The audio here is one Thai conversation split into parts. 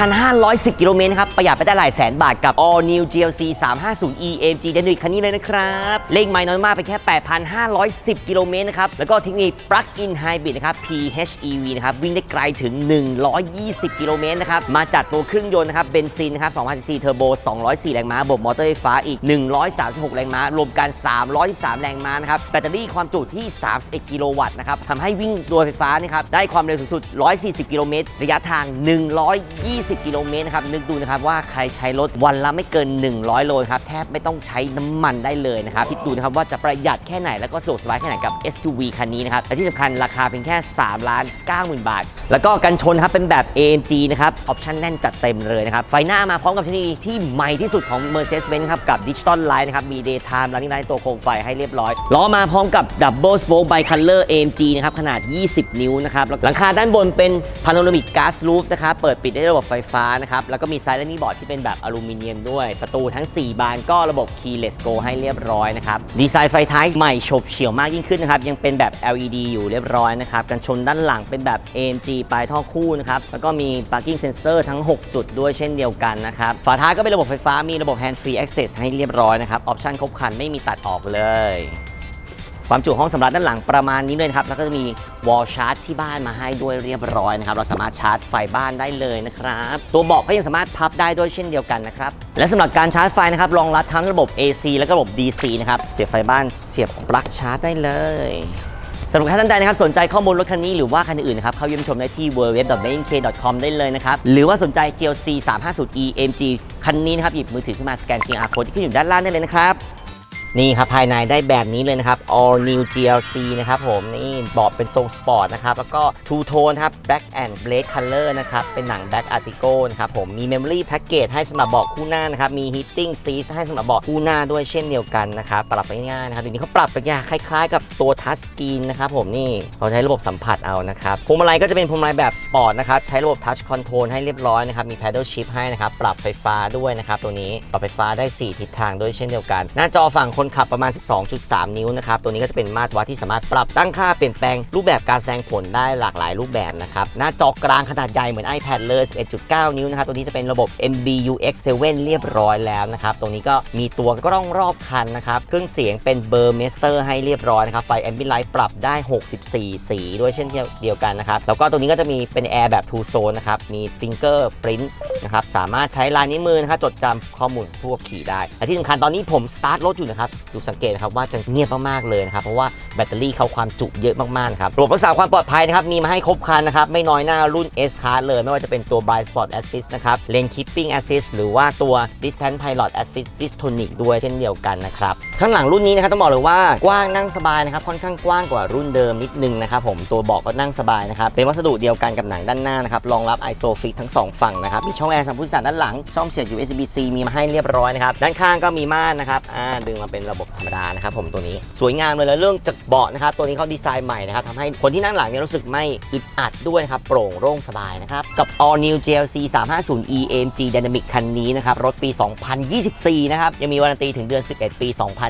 8,510 กิโลเมตรครับ ประหยัดไปได้หลายแสนบาทกับ All New GLC 350 EMG Dynamic คันนี้เลยนะครับเลขไม่น้อยมากไปแค่ 8,510 กิโลเมตรนะครับ แล้วก็เทคนโลยี Plug in Hybrid นะครับ PHEV นะครับ วิ่งได้ไกลถึง 120 กิโลเมตรนะครับ มาจัดตัวเครื่องยนต์นะครับเบนซินนะครับ2,000 cc เทอร์โบ204 แรงม้าบวกมอเตอร์ไฟฟ้าอีก 136 แรงม้ารวมกัน323แรงม้านะครับแบตเตอรี่ความจุที่ 31 กิโลวัตต์นะครับทำให้วิ่งโดยไฟฟ้านะครับได้ความเร็วสูงสุด 140 กิโลเมตรระยะทาง 120กิโลเมตรนะครับ นึกดูนะครับว่าใครใช้รถวันละไม่เกิน 100 โลครับ แทบไม่ต้องใช้น้ำมันได้เลยนะครับ คิดดูนะครับว่าจะประหยัดแค่ไหนแล้วก็สะดวกสบายแค่ไหนกับ SUV คันนี้นะครับ และที่สำคัญราคาเพียงแค่3ล้าน90,000 บาท แล้วก็กันชนครับเป็นแบบ AMG นะครับออปชั่นแน่นจัดเต็มเลยนะครับ ไฟหน้ามาพร้อมกับเทคโนโลยีที่ใหม่ที่สุดของ Mercedes-Benz ครับกับ Digital Light นะครับมี Daytime Running Light ตัวโคมไฟให้เรียบร้อยล้อมาพร้อมกับ Double Spoke Bicolor AMG นะครับขนาด 20 นิ้วนะครับแล้วหลังคาด้านบนเป็น Panoramic Glass Roof นะครับเปิดปิดได้ระบบไฟฟ้านะครับ แล้วก็มี Silent Board ที่เป็นแบบอลูมิเนียมด้วย ประตูทั้ง 4 บานก็ระบบ Keyless Go ให้เรียบร้อยนะครับ ดีไซน์ไฟท้ายใหม่ฉบเฉี่ยวมากยิ่งขึ้นนะครับ ยังเป็นแบบ LED อยู่เรียบร้อยนะครับ กันชนด้านหลังเป็นแบบ AMG ปลายท่อคู่นะครับ แล้วก็มี parking sensor ทั้ง 6 จุดด้วยเช่นเดียวกันนะครับ ฝาท้ายก็เป็นระบบไฟฟ้า มีระบบ hand free access ให้เรียบร้อยนะครับ ออปชั่นครบครันไม่มีตัดออกเลย ความจุห้องสำหรับด้านหลังประมาณนี้เลยนะครับ แล้วก็จะมีวอลชาร์จที่บ้านมาให้ด้วยเรียบร้อยนะครับ เราสามารถชาร์จไฟบ้านได้เลยนะครับ ตัวเบาะก็ยังสามารถพับได้ด้วยเช่นเดียวกันนะครับ และสำหรับการชาร์จไฟนะครับรองรับทั้งระบบ AC และก็ระบบ DC นะครับ เสียบไฟบ้านเสียบปลั๊กชาร์จได้เลยสำหรับท่านใดนะครับสนใจข้อมูลรถคันนี้หรือว่าคันอื่นๆนะครับเข้าเยี่ยมชมได้ที่ www.mk.com ได้เลยนะครับ หรือว่าสนใจ GLC 350 EMG คันนี้นะครับหยิบมือถือขึ้นมาสแกน QR code ที่ขึ้นอยู่ด้านล่างได้เลยนะครับ นี่ครับภายในได้แบบนี้เลยนะครับ all new GLC นะครับผมนี่เบาะเป็นทรงสปอร์ตนะครับ แล้วก็ two tone ครับ black and black color นะครับ เป็นหนัง black article นะครับผมมี memory package ให้สำหรับเบาะคู่หน้านะครับ มี heating seat ให้สำหรับเบาะคู่หน้าด้วยเช่นเดียวกันนะครับ ปรับไปง่ายนะครับเดี๋ยวนี้เขาปรับไปอย่างคล้ายๆ กับตัว touch screen นะครับผมนี่เขาใช้ระบบสัมผัสเอานะครับพวงมาลัยก็จะเป็นพวงมาลัยแบบสปอร์ตนะครับ ใช้ระบบ touch control ให้เรียบร้อยนะครับ มี paddle shift ให้นะครับ ปรับไฟฟ้าด้วยนะครับตัวนี้ ปรับไฟฟ้าได้ 4 ทิศทางด้วยเช่นเดียวกัน หน้าจอฝั่งคนขับประมาณ 12.3 นิ้วนะครับ ตัวนี้ก็จะเป็นมาตรวัดที่สามารถปรับตั้งค่าเปลี่ยนแปลงรูปแบบการแสดงผลได้หลากหลายรูปแบบนะครับ หน้าจอกลางขนาดใหญ่เหมือน iPad เลย 11.9 นิ้วนะครับ ตัวนี้จะเป็นระบบ MBUX 7 เรียบร้อยแล้วนะครับ ตรงนี้ก็มีตัวกล้องรอบคันนะครับ เครื่องเสียงเป็นเบอร์เมสเตอร์ให้เรียบร้อยนะครับ ไฟ Ambient Light ปรับได้ 64 สี ด้วยเช่นเดียวกันนะครับ แล้วก็ตรงนี้ก็จะมีเป็นแอร์แบบ Two Zone นะครับ มี Fingerprint นนะครับ สามารถใช้ลายนิ้วมือนะครับจดจำข้อมูลผู้ขับขี่ได้และที่สำคัญตอนนี้ผมสตาร์ทรถอยู่นะครับดูสังเกตครับว่าจะเงียบมากๆเลยนะครับ เพราะว่าแบตเตอรี่เขาความจุเยอะมากๆครับระบบรักษาความปลอดภัยนะครับ มีมาให้ครบครันนะครับ ไม่น้อยหน้ารุ่น S Card เลย ไม่ว่าจะเป็นตัว Blind Spot Assist นะครับ Lane Keeping Assist หรือว่าตัว Distance Pilot Assist Distonic ด้วยเช่นเดียวกันนะครับ ข้างหลังรุ่นนี้นะครับต้องบอกเลยว่ากว้างนั่งสบายนะครับค่อนข้างกว้างกว่ารุ่นเดิมนิดนึงนะครับผมตัวเบาะก็นั่งสบายนะครับเป็นวัสดุเดียวกันกับหนังด้านหน้านะครับรองรับ ISOFIX ทั้งสองฝั่งนะครับมีช่องแอร์สำหรับผู้โดยสารด้านหลังช่องเสียบ USB-C มีมาให้เรียบร้อยนะครับด้านข้างก็มีม่านนะครับอ่าดึงมาเป็นระบบธรรมดานะครับผมตัวนี้สวยงามเลยแล้วเรื่องจากเบาะนะครับตัวนี้เขาดีไซน์ใหม่นะครับทำให้คนที่นั่งหลังเนี่ยรู้สึกไม่อึดอัดด้วยนะครับโปร่งโล่งสบายนะครับกับ All New GLC 350 EMG Dynamic คันนี้นะครับรถปี 2024 นะครับยังมีวารันตีถึงเดือน 11 ปี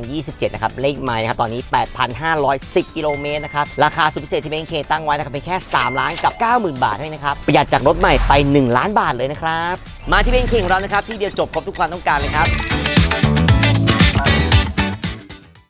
2027 นะครับ เลขไม้นะครับ ตอนนี้ 8,510 กิโลเมตรนะครับ ราคาสุดพิเศษที่เบนเคตั้งไว้นะครับเป็นแค่ 3 ล้านกับ 90,000 บาทเท่านั้นนะครับ ประหยัดจากรถใหม่ไป 1 ล้านบาทเลยนะครับ มาที่เบนเคของเรานะครับ ที่เดียวจบครบทุกความต้องการเลยครับ